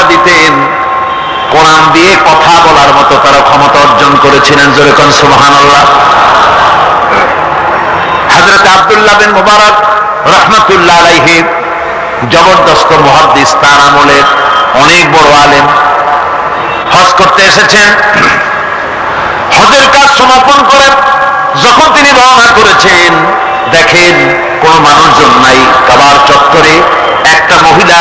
জবাবটা দিতেন। কোরআন দিয়ে কথা বলার মতো তারা ক্ষমতা অর্জন করেছিলেন যেরকম সুবহান আল্লাহ হজরত আবদুল্লাহ বিন মুবারক রহমতুল্লাহ আলাইহি, জবরদস্ত মুহাদ্দিস, তার আমলের অনেক বড় আলেম। হজ করতে এসেছেন। হজের কাজ সমাপন করে যখন তিনি রওনা করেছেন, দেখেন কোন মানুষজন নাই, কাবার চত্বরে একটা মহিলা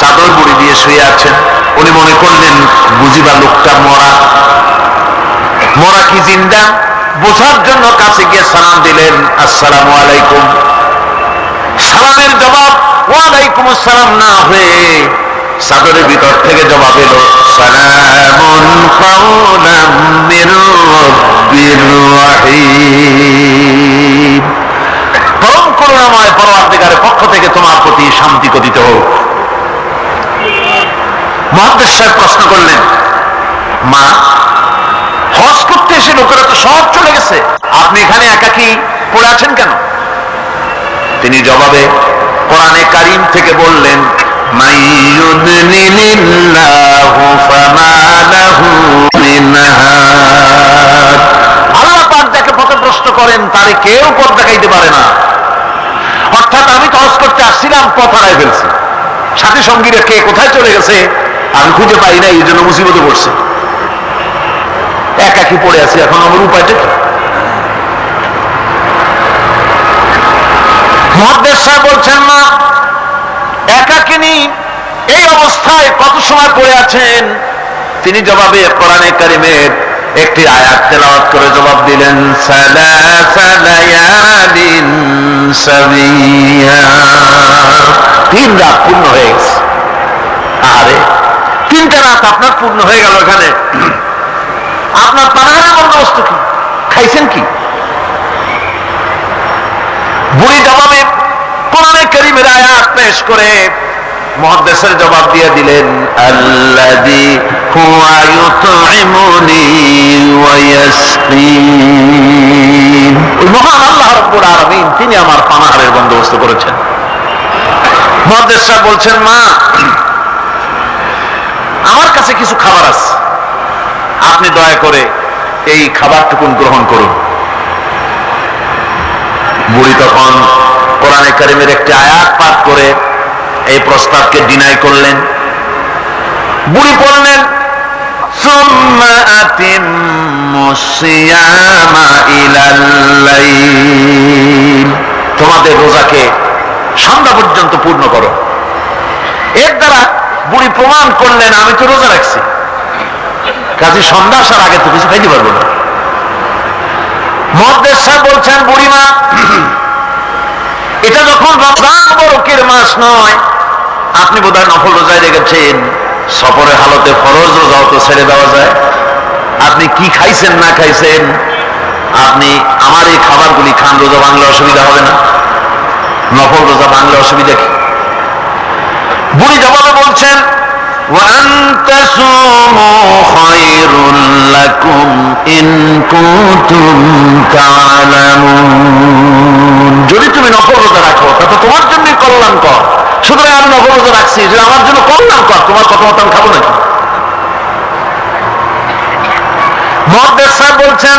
চাদর বুড়ি দিয়ে শুয়ে আছেন। উনি মনে করলেন, বুঝিবা লোকটা মরা। মরা কি জিন্দা? বোঝার জন্য কাছে গিয়ে সালাম দিলেন, আসসালামু আলাইকুম। সালামের জবাব, ওয়ালাইকুম আসসালাম না হয়ে চাদরের ভিতর থেকে জবাব এলো, সালামুন মহাদেশ সাহেব প্রশ্ন করলেন, মা, হজ করতে এসে লোকেরা তো সব চলে গেছে, আপনি এখানে একাকি পড়ে আছেন কেন? তিনি জবাবে, কোরআনে কারিম থেকে বললেন করেন, তারে কেউ পথ দেখাইতে পারে না। অর্থাৎ আমি হজ করতে আসছিলাম, পথ হারাই ফেলছি। সাথী সঙ্গীরা কে কোথায় চলে গেছে? আমি খুঁজে পাই না এই জন্য মুসিবতে পড়ছে। একাকি পড়ে আছি এখন, আমার উপায়টা মহাদেশ বলছেন এই অবস্থায় কত সময় পড়ে আছেন? তিনি জবাবে, কোরআনে কারিমের একটি আয়াত তেলাওয়াত করে জবাব দিলেন তিন রাত পূর্ণ হয়ে গেছে। আরে তিনটা রাত আপনার পূর্ণ হয়ে গেল এখানে। আপনার পানাহারের বন্দোবস্ত কি? খাইছেন কি? বুড়ি জবাবে কোরআনে করিমের আয়াত পেশ করে মহাদেশের জবাব দিয়ে দিলেন মহান আল্লাহ তিনি আমার পানাহারের বন্দোবস্ত করেছেন। মহাদেশ বলছেন, মা আমার কাছে কিছু খাবার আছে। আপনি দয়া করে এই খাবারটুকুন গ্রহণ করুন। বুড়ি তখন কোরআনে কারিমের একটি আয়াত পাঠ করে এই প্রস্তাবকে ডিনাই করলেন। বুড়ি বললেন তোমাদের রোজাকে সন্ধ্যা পর্যন্ত পূর্ণ করো। এর দ্বারা বুড়ি প্রমাণ করলেন, আমি তো রোজা রাখছি। কাজে সন্ধ্যা আসার আগে তো কিছু খাইতে পারব না। মহাদেশ বলছেন, বুড়িমা, এটা যখন রমজান বরকের মাস নয়, আপনি বোধহয় নফল রোজায় রেখেছেন। সফরের হালতে ফরজ রোজাও তো ছেড়ে দেওয়া যায়। আপনি কি খাইছেন, না খাইছেন? আপনি আমার এই খাবারগুলি খান, রোজা বাংলা অসুবিধা হবে না। নফল রোজা বাংলা অসুবিধা কি? বুড়ি জবাবে বলছেন যদি তুমি নকলতা রাখো, তা তো তোমার জন্য কল্যাণকর। সুতরাং আমি নকলতা রাখছি যে আমার জন্য কল্যাণকর। তোমার কথা মত আমি খাব নাকি? মহাদেশ সাহেব বলছেন,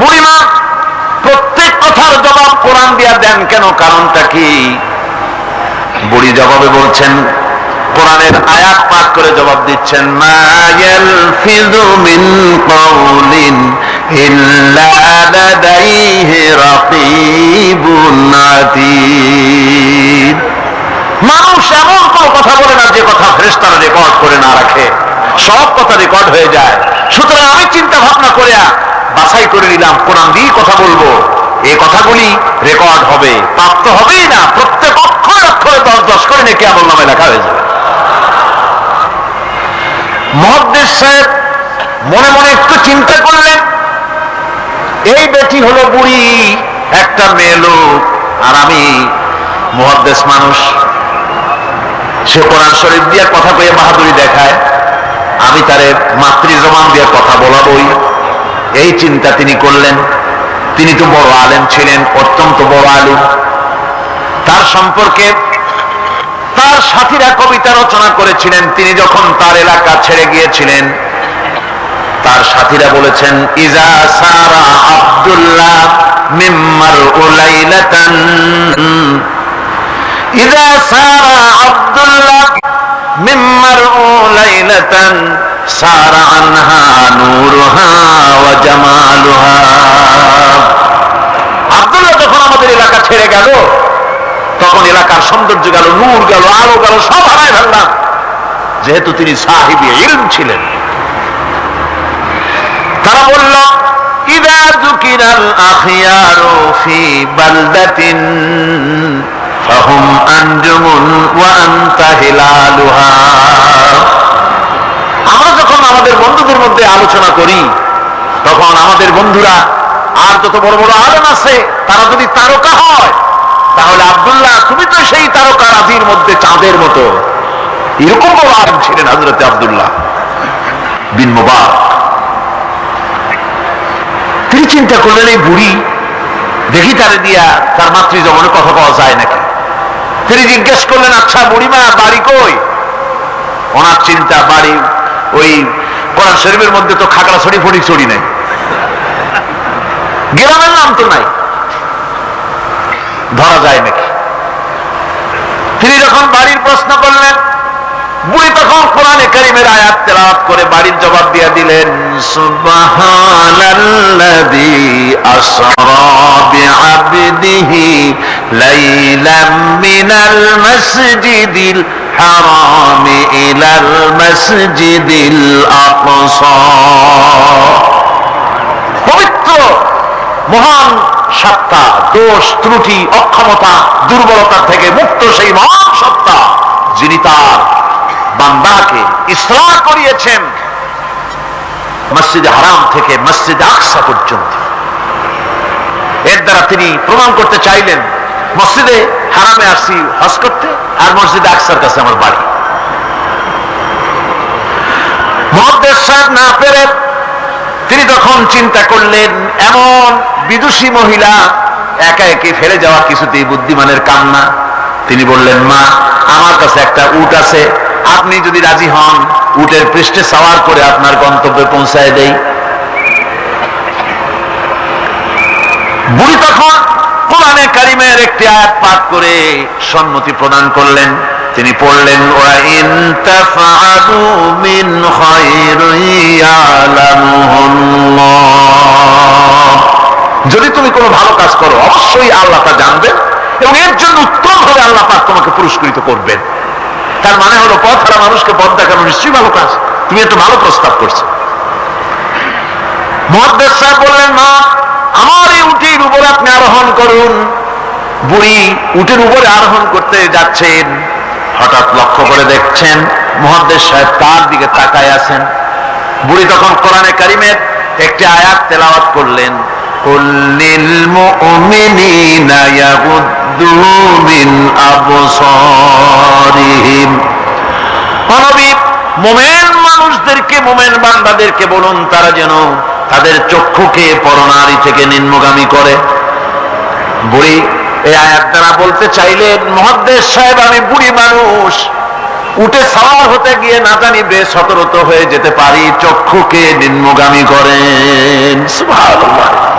বুড়িমা, প্রত্যেক কথার জবাব কোরআন দিয়া দেন কেন? কারণটা কি? বুড়ি জবাবে বলছেন, কোরআনের আয়াত পাঠ করে জবাব দিচ্ছেন, মা ইয়ালফিযু মিন কাওলিন ইল্লা লাদাইহি রাকীবুন আতীদ মানুষ এমন কোন কথা বলে না, যে কথা ফেরেশতারা রেকর্ড করে না রাখে। সব কথা রেকর্ড হয়ে যায়। সুতরাং আমি চিন্তা ভাবনা করে বাছাই করে নিলাম, কোরআন দিয়ে কথা বলব। এই কথাগুলি রেকর্ড হবে, প্রাপ্ত হবেই না প্রত্যেক অক্ষর অক্ষরে দশ দশ করে নাকি আমল নামে লেখা হয়ে যাবে। মহাদেশ সাহেব মনে মনে একটু চিন্তা করলেন। এই বেটি হলো বুড়ি, একটা মেয়ে লোক, আর আমি মহাদেশ মানুষ। সে কোরআন শরীফ দিয়ে কথা কয়ে বাহাদুরি দেখায়। আমি তারে মাতৃ জমান দিয়ে কথা বলাবই। এই চিন্তা তিনি করলেন। তিনি তো বড় আলেম ছিলেন, অত্যন্ত বড় আলিম। তার সম্পর্কে তার সাথীরা কবিতা রচনা করেছিলেন। তিনি যখন তার এলাকা ছেড়ে গিয়েছিলেন, তার সাথীরা বলেছেন, ইজা সারা আব্দুল্লাহ ইজা সারা আব্দুল্লাহ সারা আনহা নূরুহা জামালুহা। আব্দুল্লাহ যখন আমাদের এলাকা ছেড়ে গেল তখন এলাকার সৌন্দর্য গেল, নূর গেল, আলো গেল, সব হারায় ফেললাম। যেহেতু তিনি সাহিবি, ইলম ছিলেন। তারা বলল আমরা যখন আমাদের বন্ধুদের মধ্যে আলোচনা করি, তখন আমাদের বন্ধুরা, আর যত বড় বড় আলেম আছে, তারা যদি তারকা হয় তাহলে আব্দুল্লাহ, তুমি তো সেই তারকা রাজির মধ্যে চাঁদের মতো। এরকম বড় ছিলেন হজরতে আব্দুল্লাহ বিন মুবারক? তিনি চিন্তা করলেন, এই বুড়ি দেখি তারে দিয়া তার মাতৃ জমনে কথা পাওয়া যায় নাকি? তিনি জিজ্ঞেস করলেন আচ্ছা বুড়িমা, বাড়ি কই? ওনার চিন্তা, বাড়ি ওই কোরআন শরীফের মধ্যে তো খাগড়া ছড়ি ফড়ি ছড়ি নাই। গ্রামের নাম তো নাই। ধরা যায় নাকি? তিনি যখন বাড়ির প্রশ্ন করলেন, বুড়ি তখন কোরআনে কারিমের আয়াত তেলাওয়াত করে বাড়ির জবাব দিয়ে দিলেন পবিত্র, মহান সত্তা, দোষ, ত্রুটি, অক্ষমতা, দুর্বলতা থেকে মুক্ত সেই মহান সত্তা যিনি তার বান্দাকে ইসলাম করিয়েছেন মসজিদ হারাম থেকে মসজিদ আকসা পর্যন্ত। এর দ্বারা তিনি প্রমাণ করতে চাইলেন, মসজিদে হারামে আসি হজ করতে, আর মসজিদে আকসার কাছে আমার বাড়ি। মহাদ্দেশ সাহেব না পেরে তিনি তখন চিন্তা করলেন, এমন বিদুষী মহিলা একা একে ফেলে যাওয়া কিছুতেই বুদ্ধিমানের কাম না তিনি বললেন, মা, আমার কাছে একটা উট আছে। আপনি যদি রাজি হন, উটের পৃষ্ঠে সাওয়ার করে আপনার গন্তব্যে পৌঁছায় দেই। বুড়ি তখন কোরআনে কারিমের একটি আয়াত পাঠ করে সম্মতি প্রদান করলেন। তিনি পড়লেন, ওয়া যদি তুমি কোনো ভালো কাজ করো, অবশ্যই আল্লাহ তা জানবেন এবং এর জন্য উত্তম ভাবে আল্লাহ পাক তোমাকে পুরস্কৃত করবেন তার মানে হলো, পথ হারা মানুষকে পথ দেখানো নিশ্চয়ই ভালো কাজ। তুমি একটা ভালো প্রস্তাব করছ। মহাদ্দেশ সাহেব বললেন, মা, আমার এই উটির উপরে আপনি আরোহণ করুন। বুড়ি উটের উপরে আরোহণ করতে যাচ্ছেন। হঠাৎ লক্ষ্য করে দেখছেন মহাদ্দেশ সাহেব তার দিকে তাকায় আছেন। বুড়ি তখন কোরআনে কারিমের একটি আয়াত তেলাওয়াত করলেন। قل للمؤمنين يغضوا من أبصارهم অনবী মোমেন মানুষদেরকে মোমেন বান্দাদেরকে বলুন তারা যেন তাদের চক্ষুকে পরনারী থেকে নিম্নগামী করে বুড়ি এই আয়াত দ্বারা বলতে চাইলেন মহাদ্দেশ সাহেব আমি বুড়ি মানুষ উঠে সাওয়ার হতে গিয়ে না জানি বেশ সতরত হয়ে যেতে পারি চক্ষুকে নিম্নগামী করেন সুবহানাল্লাহ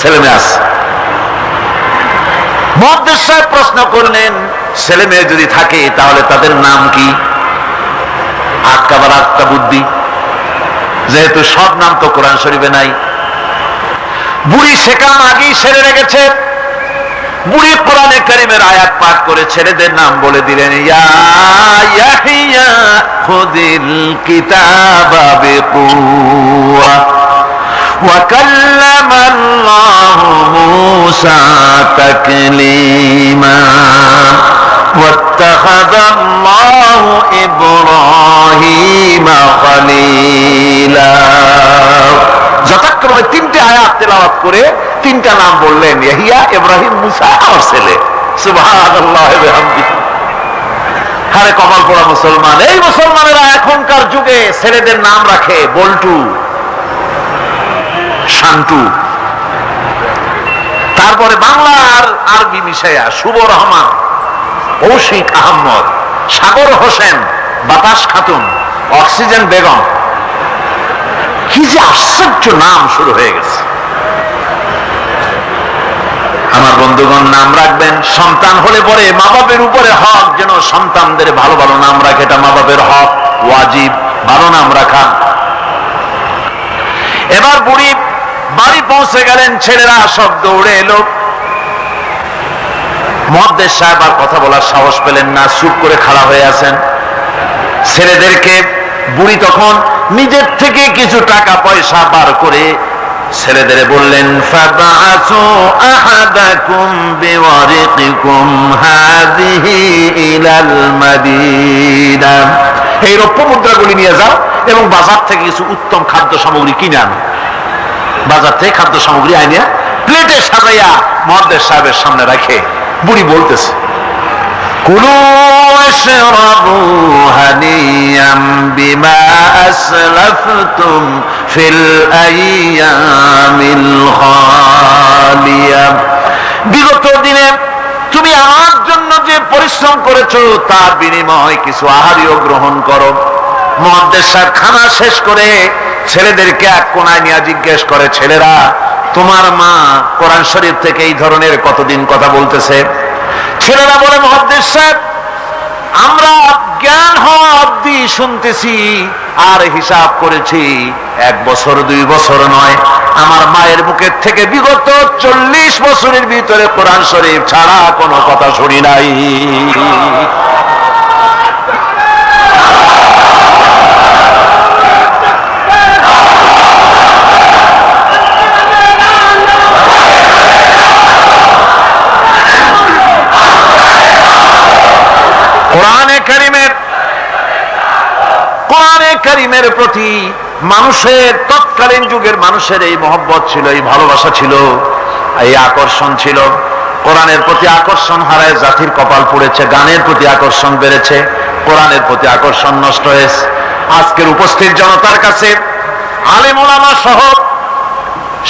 ছেলে মেয়ে আছে। মহাদেশ সাহেব প্রশ্ন করলেন ছেলে মেয়ে যদি থাকে, তাহলে তাদের নাম কি? আটকাবার আটকা বুদ্ধি যেহেতু সব নাম তো কোরআন শরীফে নাই। বুড়ি শেখাম আগেই সেরে রেখেছে। বুড়ি কোরআনে করিমের আয়াত পাঠ করে ছেলেদের নাম বলে দিলেন, ইয়া কিতাব موسى تكليما واتخذ الله إبراهيم خليلا যথাক্রমে তিনটে আয়াত তেলাওয়াত করে তিনটা নাম বললেন ইয়াহিয়া ইব্রাহিম মুসা আমার ছেলে সুবহানাল্লাহ ওয়া বিহামদিহি হারে কপাল পড়া মুসলমান এই মুসলমানেরা এখনকার যুগে ছেলেদের নাম রাখে বল্টু শান্টু তারপরে বাংলা আর আরবি মিশাইয়া শুভ রহমান কৌশিক আহমদ সাগর হোসেন, বাতাস খাতুন, অক্সিজেন বেগম। কি যে আশ্চর্য নাম শুরু হয়ে গেছে। আমার বন্ধুগণ, নাম রাখবেন, সন্তান হলে পরে মা বাপের উপরে হক, যেন সন্তানদের ভালো ভালো নাম রাখে, এটা মা বাপের হক, ওয়াজিব, ভালো নাম রাখা। এবার বুড়ি বাড়ি পৌঁছে গেলেন, ছেলেরা সব দৌড়ে এলো। মহাদ্দেশ সাহেব আর কথা বলার সাহস পেলেন না, চুপ করে খাড়া হয়ে আছেন। ছেলেদেরকে বুড়ি তখন নিজের থেকে কিছু টাকা পয়সা বার করে ছেলেদের বললেন এই রৌপ্য মুদ্রাগুলি নিয়ে যাও এবং বাজার থেকে কিছু উত্তম খাদ্য সামগ্রী কিনে আনো। বাজার থেকে খাদ্য সামগ্রী আইনিয়া প্লেটে সাজাইয়া মহাদেব সাহেবের সামনে রাখে। বুড়ি বলতেছে বিগত দিনে তুমি আমার জন্য যে পরিশ্রম করেছ, তার বিনিময় কিছু আহারিও গ্রহণ করো। মহাদেশ খানা শেষ করে ছেলেদেরকে এক কোনায় নিয়ে জিজ্ঞেস করে, ছেলেরা, তোমার মা কোরআন শরীফ থেকে এই ধরনের কতদিন কথা বলতেছে? ছেলেরা বলে মহাদেশ সাহেব, আমরা জ্ঞান হওয়া অব্দি শুনতেছি আর হিসাব করেছি, এক বছর, দুই বছর নয়। আমার মায়ের মুখের থেকে বিগত চল্লিশ বছরের ভিতরে কোরআন শরীফ ছাড়া কোনো কথা শুনি নাই। কারিমের প্রতি মানুষের তৎকালীন যুগের মানুষের এই মহব্বত ছিল, এই ভালোবাসা ছিল, এই আকর্ষণ ছিল। কোরআনের প্রতি আকর্ষণ হারায়, জাতির কপাল পড়েছে, গানের প্রতি আকর্ষণ বেড়েছে, কোরআনের প্রতি আকর্ষণ নষ্ট হয়েছে। আজকের উপস্থিত জনতার কাছে আলেমুলামা সহ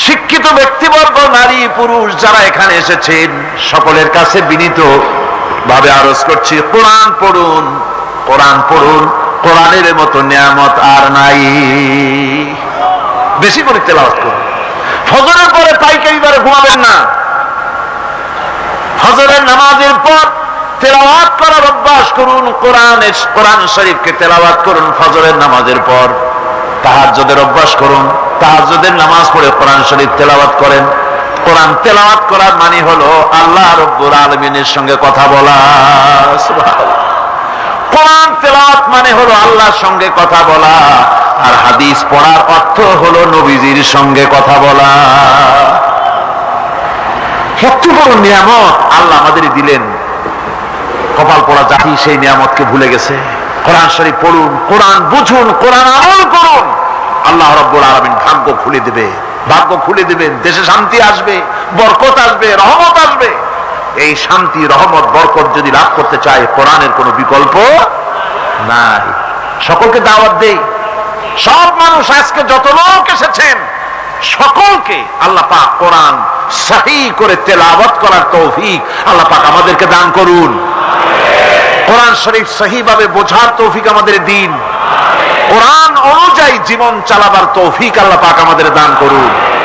শিক্ষিত ব্যক্তিবর্গ, নারী, পুরুষ যারা এখানে এসেছেন, সকলের কাছে বিনীত ভাবে আরজ করছি, কোরআন পড়ুন কোরআন পড়ুন। কোরআনের মতো নিয়ামত আর নাই। বেশি করে তেলাওয়াত করুন। ফজরের পরে পাইকারি বারে ঘুমাবেন না। ফজরের নামাজের পর তেলাওয়াত করার অভ্যাস করুন, কোরআন কোরআন শরীফকে তেলাওয়াত করুন ফজরের নামাজের পর। তাহাজ্জুদের অভ্যাস করুন, তাহাজ্জুদের নামাজ পড়ে কোরআন শরীফ তেলাওয়াত করেন। কোরআন তেলাওয়াত করার মানে হলো আল্লাহ রব্বুর আলমিনের সঙ্গে কথা বলা। তেলাওয়াত মানে হলো আল্লাহর সঙ্গে কথা বলা। আর হাদিস পড়ার অর্থ হলো নবীজির সঙ্গে কথা বলা। এত বড় নিয়ামত, আল্লাহ আমাদের দিলেন। কপাল পড়া জাতি সেই নিয়ামতকে ভুলে গেছে। কোরআন শরীফ পড়ুন, কোরআন বুঝুন, কোরআন আমল করুন। আল্লাহ রব্বুল আলমিন ভাগ্য খুলে দেবে, ভাগ্য খুলে দেবেন, দেশে শান্তি আসবে, বরকত আসবে, রহমত আসবে। এই শান্তি, রহমত, বরকত যদি লাভ করতে চায়, কোরআনের কোনো বিকল্প নাই। সকলকে দাওয়াত দেই। সব মানুষ আজকে যত লোক এসেছেন, সকলকে আল্লাহ পাক কোরআন সাহি করে তেলাওয়াত করার তৌফিক আল্লাহ পাক আমাদেরকে দান করুন। কোরআন শরীফ সহিভাবে বোঝার তৌফিক আমাদের দিন। কোরআন অনুযায়ী জীবন চালাবার তৌফিক আল্লাহ পাক আমাদের দান করুন।